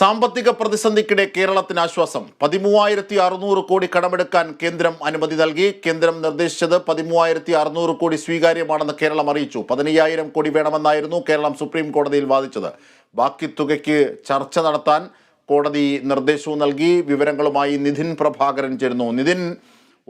സാമ്പത്തിക പ്രതിസന്ധിക്കിടെ കേരളത്തിന് ആശ്വാസം. പതിമൂവായിരത്തി അറുന്നൂറ് കോടി കടമെടുക്കാൻ കേന്ദ്രം അനുമതി നൽകി. കേന്ദ്രം നിർദ്ദേശിച്ചത് പതിമൂവായിരത്തി അറുന്നൂറ് കോടി സ്വീകാര്യമാണെന്ന് കേരളം അറിയിച്ചു. പതിനയ്യായിരം കോടി വേണമെന്നായിരുന്നു കേരളം സുപ്രീം കോടതിയിൽ വാദിച്ചത്. ബാക്കി തുകയ്ക്ക് ചർച്ച നടത്താൻ കോടതി നിർദ്ദേശവും നൽകി. വിവരങ്ങളുമായി നിധിൻ പ്രഭാകരൻ ചേരുന്നു.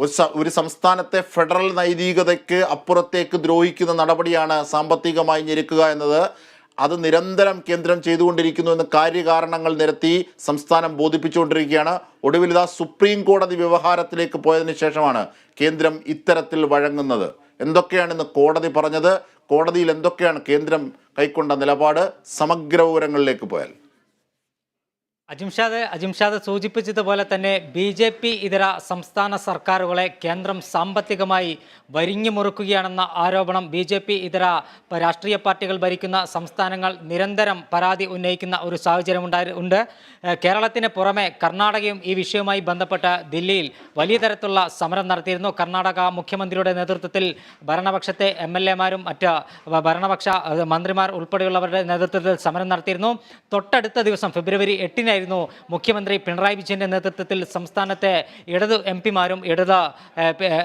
സ- ഒരു സംസ്ഥാനത്തെ ഫെഡറൽ നൈതികതയ്ക്ക് അപ്പുറത്തേക്ക് ദ്രോഹിക്കുന്ന നടപടിയാണ് സാമ്പത്തികമായി ഞെരുക്കുക എന്നത് അത് നിരന്തരം കേന്ദ്രം ചെയ്തുകൊണ്ടിരിക്കുന്നു എന്ന് കാര്യകാരണങ്ങൾ നിരത്തി സംസ്ഥാനം ബോധിപ്പിച്ചുകൊണ്ടിരിക്കുകയാണ്. ഒടുവിൽ ഇതാ സുപ്രീം കോടതി വ്യവഹാരത്തിലേക്ക് പോയതിനു ശേഷമാണ് കേന്ദ്രം ഇത്തരത്തിൽ വഴങ്ങുന്നത്. എന്തൊക്കെയാണെന്ന് കോടതി പറഞ്ഞത്? കോടതിയിൽ എന്തൊക്കെയാണ് കേന്ദ്രം കൈക്കൊണ്ട നിലപാട്? സമഗ്ര വിവരങ്ങളിലേക്ക് പോയാൽ. അജിംഷാദ് അജിംഷാദ് സൂചിപ്പിച്ചതുപോലെ തന്നെ ബി ജെ പി ഇതര സംസ്ഥാന സർക്കാരുകളെ കേന്ദ്രം സാമ്പത്തികമായി വരിഞ്ഞു മുറുക്കുകയാണെന്ന ആരോപണം ബി ജെ പി ഇതര രാഷ്ട്രീയ പാർട്ടികൾ ഭരിക്കുന്ന സംസ്ഥാനങ്ങൾ നിരന്തരം പരാതി ഉന്നയിക്കുന്ന ഒരു സാഹചര്യം ഉണ്ടായി ഉണ്ട്. കേരളത്തിന് പുറമെ കർണാടകയും ഈ വിഷയവുമായി ബന്ധപ്പെട്ട് ദില്ലിയിൽ വലിയ തരത്തിലുള്ള സമരം നടത്തിയിരുന്നു. കർണാടക മുഖ്യമന്ത്രിയുടെ നേതൃത്വത്തിൽ ഭരണപക്ഷത്തെ എം എൽ എമാരും മറ്റ് ഭരണപക്ഷ മന്ത്രിമാർ ഉൾപ്പെടെയുള്ളവരുടെ നേതൃത്വത്തിൽ സമരം നടത്തിയിരുന്നു. തൊട്ടടുത്ത ദിവസം ഫെബ്രുവരി എട്ടിനായിരുന്നു മുഖ്യമന്ത്രി പിണറായി വിജയന്റെ നേതൃത്വത്തിൽ സംസ്ഥാനത്തെ ഇടത് എം പിമാരും ഇടത്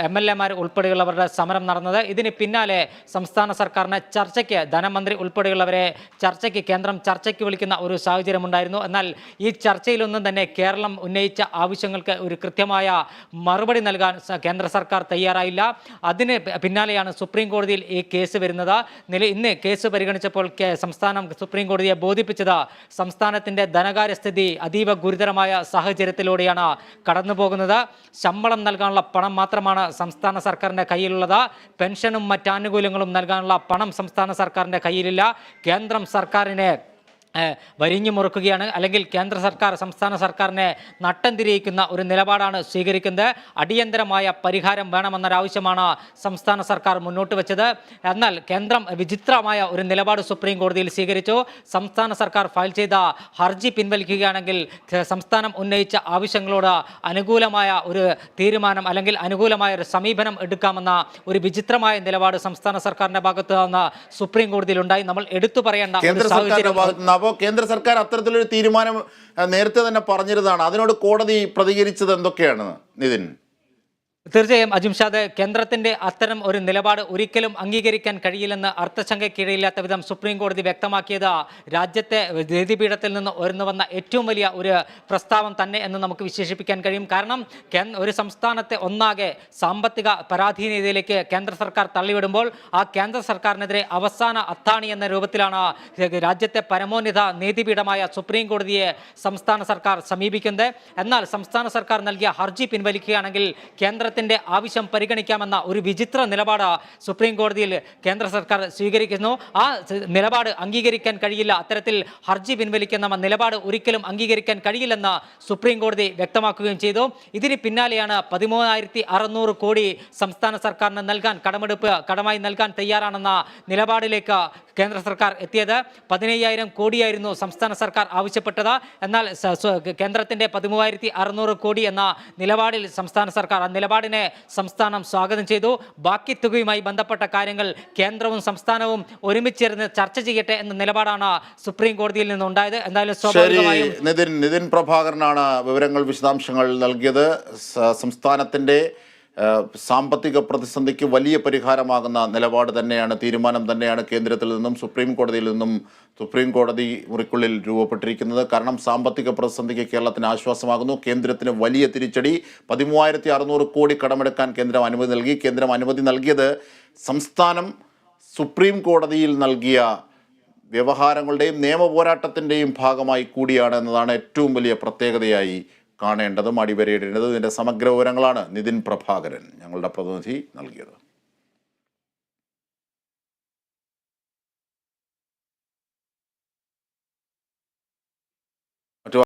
എം എൽ എമാർ ഉൾപ്പെടെയുള്ളവരുടെ സമരം നടന്നത്. ഇതിന് പിന്നാലെ സംസ്ഥാന സർക്കാരിന് ചർച്ചയ്ക്ക് ധനമന്ത്രി ഉൾപ്പെടെയുള്ളവരെ ചർച്ചയ്ക്ക് കേന്ദ്രം ചർച്ചയ്ക്ക് വിളിക്കുന്ന ഒരു സാഹചര്യമുണ്ടായിരുന്നു. എന്നാൽ ഈ ചർച്ചയിലൊന്നും തന്നെ കേരളം ഉന്നയിച്ച ആവശ്യങ്ങൾക്ക് ഒരു കൃത്യമായ മറുപടി നൽകാൻ കേന്ദ്ര സർക്കാർ തയ്യാറായില്ല. അതിന് പിന്നാലെയാണ് സുപ്രീം കോടതിയിൽ ഈ കേസ് വരുന്നത്. നില ഇന്ന് കേസ് പരിഗണിച്ചപ്പോൾ സംസ്ഥാനം സുപ്രീം കോടതിയെ ബോധിപ്പിച്ചത് സംസ്ഥാനത്തിന്റെ ധനകാര്യ സ്ഥിതി അതീവ ഗുരുതരമായ സാഹചര്യത്തിലൂടെയാണ് കടന്നു പോകുന്നത് ശമ്പളം നൽകാനുള്ള പണം മാത്രമാണ് സംസ്ഥാന സർക്കാരിന്റെ കയ്യിലുള്ളത്. പെൻഷനും മറ്റ് ആനുകൂല്യങ്ങളും നൽകാനുള്ള പണം സംസ്ഥാന സർക്കാരിന്റെ കയ്യിലില്ല. കേന്ദ്രം സർക്കാരിനെ വരിഞ്ഞു മുറുക്കുകയാണ്. അല്ലെങ്കിൽ കേന്ദ്ര സർക്കാർ സംസ്ഥാന സർക്കാരിനെ നട്ടം തിരിയിക്കുന്ന ഒരു നിലപാടാണ് സ്വീകരിക്കുന്നത്. അടിയന്തരമായ പരിഹാരം വേണമെന്നൊരാവശ്യമാണ് സംസ്ഥാന സർക്കാർ മുന്നോട്ട് വെച്ചത്. എന്നാൽ കേന്ദ്രം വിചിത്രമായ ഒരു നിലപാട് സുപ്രീം കോടതിയിൽ സ്വീകരിച്ചു. സംസ്ഥാന സർക്കാർ ഫയൽ ചെയ്ത ഹർജി പിൻവലിക്കുകയാണെങ്കിൽ സംസ്ഥാനം ഉന്നയിച്ച ആവശ്യങ്ങളോട് അനുകൂലമായ ഒരു തീരുമാനം അല്ലെങ്കിൽ അനുകൂലമായ ഒരു സമീപനം എടുക്കാമെന്ന ഒരു വിചിത്രമായ നിലപാട് സംസ്ഥാന സർക്കാരിന്റെ ഭാഗത്ത് നിന്ന് സുപ്രീം കോടതിയിൽ ഉണ്ടായി നമ്മൾ എടുത്തു പറയേണ്ട ഒരു സാഹചര്യം അപ്പോൾ കേന്ദ്ര സർക്കാർ അത്തരത്തിലൊരു തീരുമാനം നേരത്തെ തന്നെ പറഞ്ഞിരുന്നതാണ്. അതിനോട് കോടതി പ്രതികരിച്ചത് എന്തൊക്കെയാണ് നിതിൻ? തീർച്ചയായും അജിംഷാദ് കേന്ദ്രത്തിന്റെ അത്തരം ഒരു നിലപാട് ഒരിക്കലും അംഗീകരിക്കാൻ കഴിയില്ലെന്ന് അർത്ഥശങ്കയ്ക്കിടയില്ലാത്ത വിധം സുപ്രീം കോടതി വ്യക്തമാക്കിയത് രാജ്യത്തെ നീതിപീഠത്തിൽ നിന്ന് ഉയർന്നു വന്ന ഏറ്റവും വലിയ ഒരു പ്രസ്താവം തന്നെ എന്ന് നമുക്ക് വിശേഷിപ്പിക്കാൻ കഴിയും. കാരണം ഒരു സംസ്ഥാനത്തെ ഒന്നാകെ സാമ്പത്തിക പരാധീനതയിലേക്ക് കേന്ദ്ര സർക്കാർ തള്ളിവിടുമ്പോൾ ആ കേന്ദ്ര സർക്കാരിനെതിരെ അവസാന അത്താണി എന്ന രൂപത്തിലാണ് രാജ്യത്തെ പരമോന്നത നീതിപീഠമായ സുപ്രീം കോടതിയെ സംസ്ഥാന സർക്കാർ സമീപിക്കുന്നത്. എന്നാൽ സംസ്ഥാന സർക്കാർ നൽകിയ ഹർജി പിൻവലിക്കുകയാണെങ്കിൽ കേന്ദ്രത്തിന്റെ ആവശ്യം പരിഗണിക്കാമെന്ന ഒരു വിചിത്ര നിലപാട് സുപ്രീം കോടതിയിൽ കേന്ദ്ര സർക്കാർ സ്വീകരിക്കുന്നു. ആ നിലപാട് അംഗീകരിക്കാൻ കഴിയില്ല. അത്തരത്തിൽ ഹർജി പിൻവലിക്കുന്ന നിലപാട് ഒരിക്കലും അംഗീകരിക്കാൻ കഴിയില്ലെന്ന് സുപ്രീം കോടതി വ്യക്തമാക്കുകയും ചെയ്തു. ഇതിന് പിന്നാലെയാണ് പതിമൂവായിരത്തി അറുന്നൂറ് കോടി സംസ്ഥാന സർക്കാരിന് നൽകാൻ കടമെടുപ്പ് കടമായി നൽകാൻ തയ്യാറാണെന്ന നിലപാടിലേക്ക് കേന്ദ്ര സർക്കാർ എത്തിയത്. പതിനയ്യായിരം കോടിയായിരുന്നു സംസ്ഥാന സർക്കാർ ആവശ്യപ്പെട്ടത്. എന്നാൽ കേന്ദ്രത്തിന്റെ പതിമൂവായിരത്തി അറുന്നൂറ് കോടി എന്ന നിലപാടിൽ സംസ്ഥാന സർക്കാർ ആ നിലപാടിനെ സംസ്ഥാനം സ്വാഗതം ചെയ്തു. ബാക്കി തുകയുമായി ബന്ധപ്പെട്ട കാര്യങ്ങൾ കേന്ദ്രവും സംസ്ഥാനവും ഒരുമിച്ചിരുന്ന് ചർച്ച ചെയ്യട്ടെ എന്ന നിലപാടാണ് സുപ്രീം കോടതിയിൽ നിന്നുണ്ടായത്. എന്തായാലും സ്വാഭാവികമായും നിതിൻ നിതിൻ പ്രഭാകരനാണ് വിവരങ്ങൾ വിശദാംശങ്ങൾ നൽകിയത്. സംസ്ഥാനത്തിന്റെ സാമ്പത്തിക പ്രതിസന്ധിക്ക് വലിയ പരിഹാരമാകുന്ന നിലപാട് തന്നെയാണ് തീരുമാനം തന്നെയാണ് കേന്ദ്രത്തിൽ നിന്നും സുപ്രീം കോടതിയിൽ നിന്നും സുപ്രീം കോടതി മുറിക്കുള്ളിൽ രൂപപ്പെട്ടിരിക്കുന്നത്. കാരണം സാമ്പത്തിക പ്രതിസന്ധിക്ക് കേരളത്തിന് ആശ്വാസമാകുന്നു. കേന്ദ്രത്തിന് വലിയ തിരിച്ചടി. പതിമൂവായിരത്തി അറുന്നൂറ് കോടി കടമെടുക്കാൻ കേന്ദ്രം അനുമതി നൽകി. കേന്ദ്രം അനുമതി നൽകിയത് സംസ്ഥാനം സുപ്രീം കോടതിയിൽ നൽകിയ വ്യവഹാരങ്ങളുടെയും നിയമ പോരാട്ടത്തിന്റെയും ഭാഗമായി കൂടിയാണ് എന്നതാണ് ഏറ്റവും വലിയ പ്രത്യേകതയായി കാണേണ്ടതും അടിവരയിടേണ്ടതും ഇതിന്റെ സമഗ്ര വിവരങ്ങളാണ് നിതിൻ പ്രഭാകരൻ ഞങ്ങളുടെ പ്രതിനിധി നൽകിയത്.